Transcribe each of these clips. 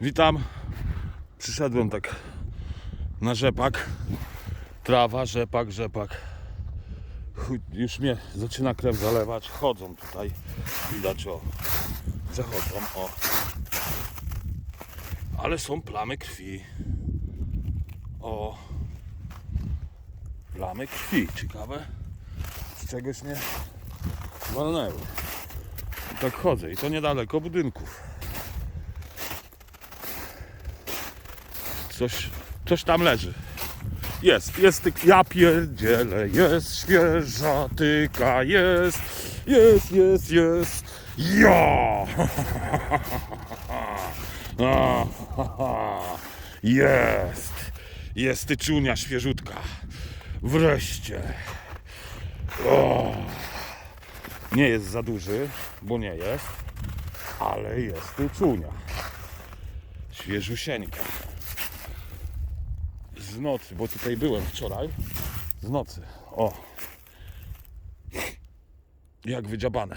Witam. Przyszedłem tak na rzepak. Trawa, rzepak, rzepak. Już mnie zaczyna krew zalewać. Chodzą tutaj. Widać o, że chodzą. O. Ale są plamy krwi. O. Plamy krwi. Ciekawe. Z czegoś nie walnęły. I tak chodzę. I to niedaleko budynków. Coś, coś tam leży. Jest, jest tyk, ja pierdzielę, jest świeża tyka, jest, jest, jest, jest, ja! Jest, jest tyczunia świeżutka, wreszcie. O. Nie jest za duży, bo nie jest, ale jest tyczunia. Świeżusieńka z nocy, bo tutaj byłem wczoraj. Z nocy. O. Jak wydziabane.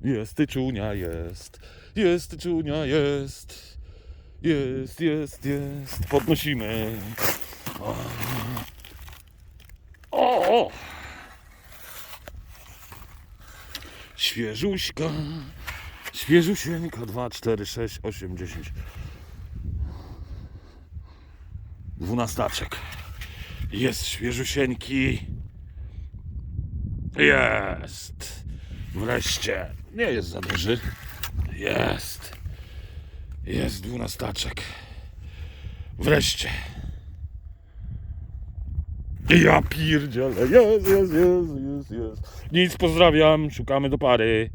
Jest tyczunia, jest. Jest tyczunia, jest. Jest, jest, jest. Podnosimy. O. o. Świeżuśka. Świeżusieńka. 2, 4, 6, 8, 10. Dwunastaczek. Jest świeżusieńki. Jest. Wreszcie. Nie jest za duży. Jest. Jest dwunastaczek. Wreszcie. Ja pierdzielę. Jest, jest, jest, jest, jest. Nic, pozdrawiam. Szukamy do pary.